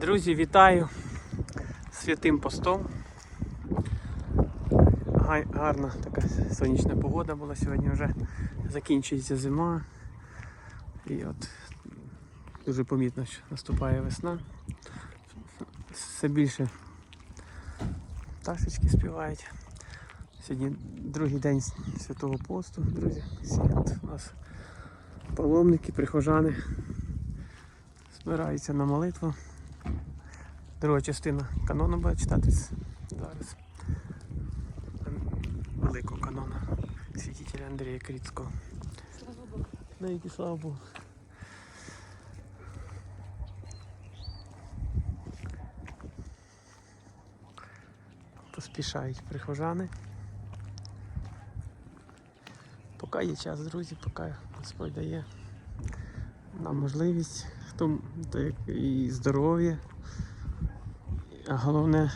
Друзі, вітаю святим постом. Гарна така сонячна погода була сьогодні вже закінчується зима. І от дуже помітно, що наступає весна. Все більше пташечки співають. Сьогодні другий день святого посту, друзі. От у нас паломники, прихожани збираються на молитву. Друга частина канону буде читатись зараз. Великого канона святителя Андрія Крицького. На які слава Богу. Поспішають прихожани. Поки є час, друзі, поки Господь дає нам можливість, хто то як і здоров'я, головне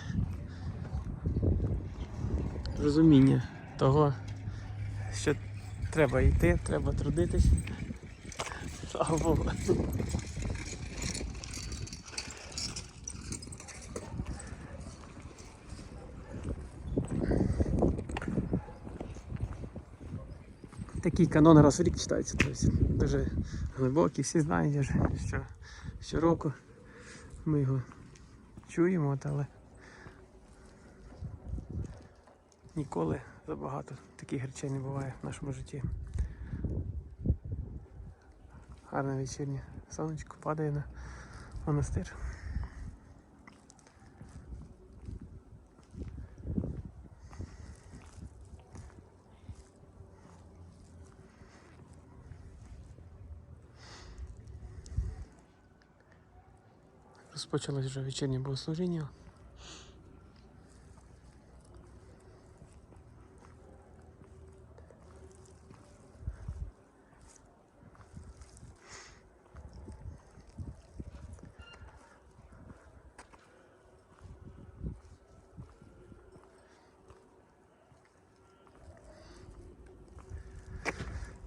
розуміння того, що треба йти, треба трудитись. Слава. Такий канон раз в рік читається, тобто дуже глибокий, всі знають, що щороку ми його чуємо, але ніколи забагато таких речей не буває в нашому житті. Гарне вечірнє сонечко падає на монастир. Розпочалось вже вечірнє богослужіння.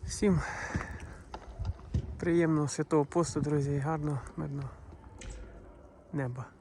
Всім приємного святого посту, друзі, і гарного, мирного 那不。